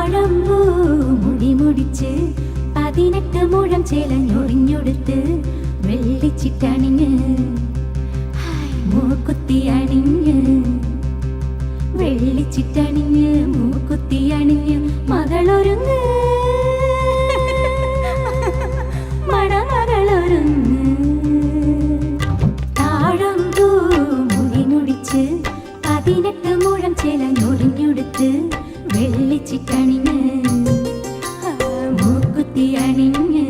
താളം മുടി മുടിച്ച് പതിനെട്ട് മുഴം ചേലഞ്ഞൊറിഞ്ഞൊടുത്ത് വെള്ളിച്ചിട്ടണിഞ്ഞ്. മൂക്കുത്തി അണിഞ്ഞ് വെള്ളിച്ചിട്ടണിഞ്ഞ് മൂക്കുത്തി അണിഞ്ഞ് 音乐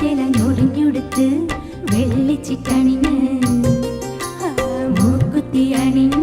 കാച്ചില ഞൊറിഞ്ഞുടുത്ത് വെള്ളിച്ചിട്ടണിഞ്ഞ് മൂക്കുത്തി അണിഞ്ഞ്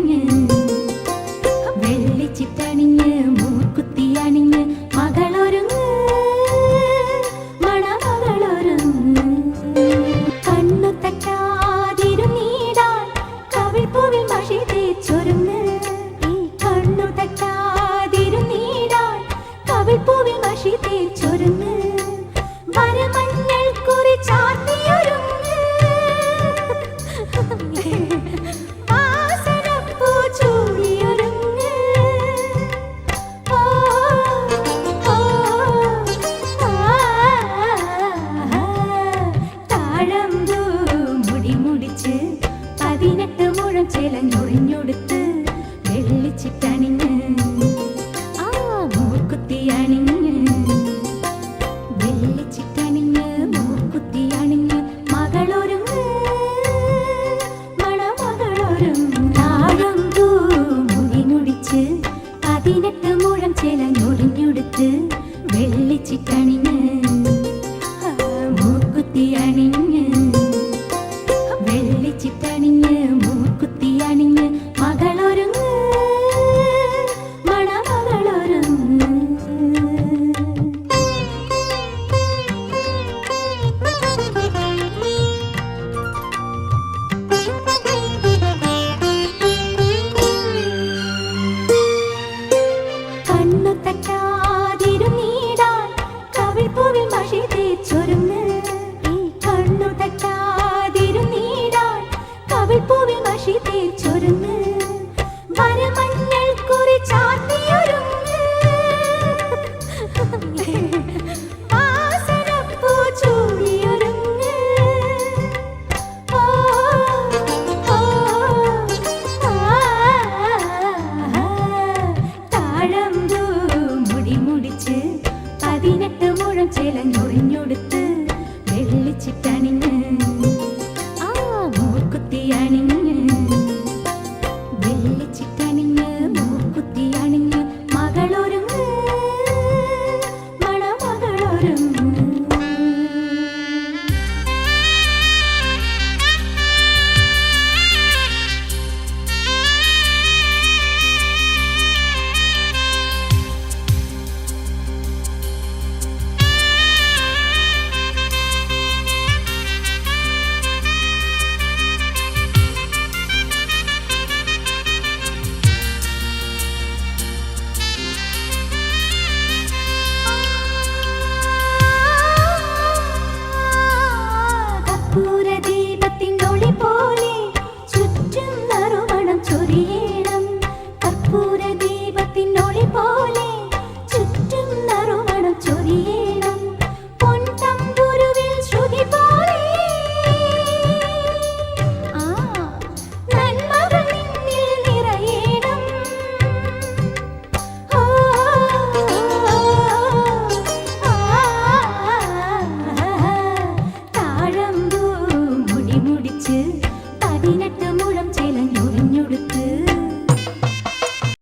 വെളഞ്ഞൊറിഞ്ഞൊടുത്ത് ആ മൂക്കുത്തി അണിഞ്ഞ് തൂ വെള്ളിച്ചിട്ടണിഞ്ഞ് മൂക്കുത്തി അണിഞ്ഞ്